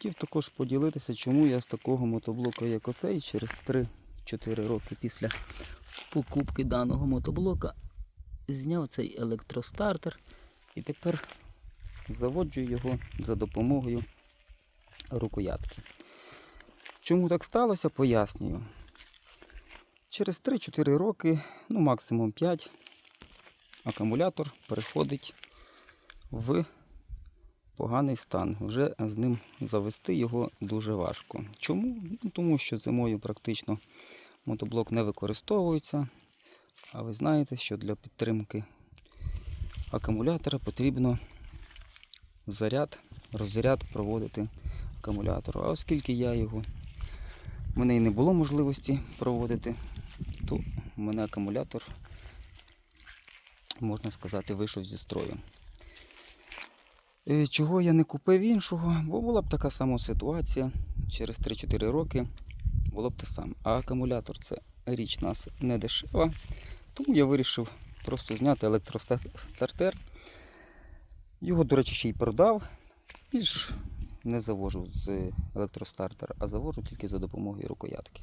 Хотів також поділитися, чому я з такого мотоблока, як оцей, через 3-4 роки після покупки даного мотоблока зняв цей електростартер і тепер заводжу його за допомогою рукоятки. Чому так сталося, пояснюю. Через 3-4 роки, ну максимум 5, акумулятор переходить в поганий стан. Вже з ним завести його дуже важко. Чому? Ну, тому що зимою практично мотоблок не використовується. А ви знаєте, що для підтримки акумулятора потрібно заряд, розряд проводити акумулятору. А оскільки я його, в мене і не було можливості проводити, то в мене акумулятор, можна сказати, вийшов зі строю. Е, Чого я не купив іншого, бо була б така сама ситуація. Через 3-4 роки було б те саме. А акумулятор це річ нас не дешева. Тому я вирішив просто зняти електростартер. Його, до речі, ще й продав. Більш не завожу з електростартера, а завожу тільки за допомогою рукоятки.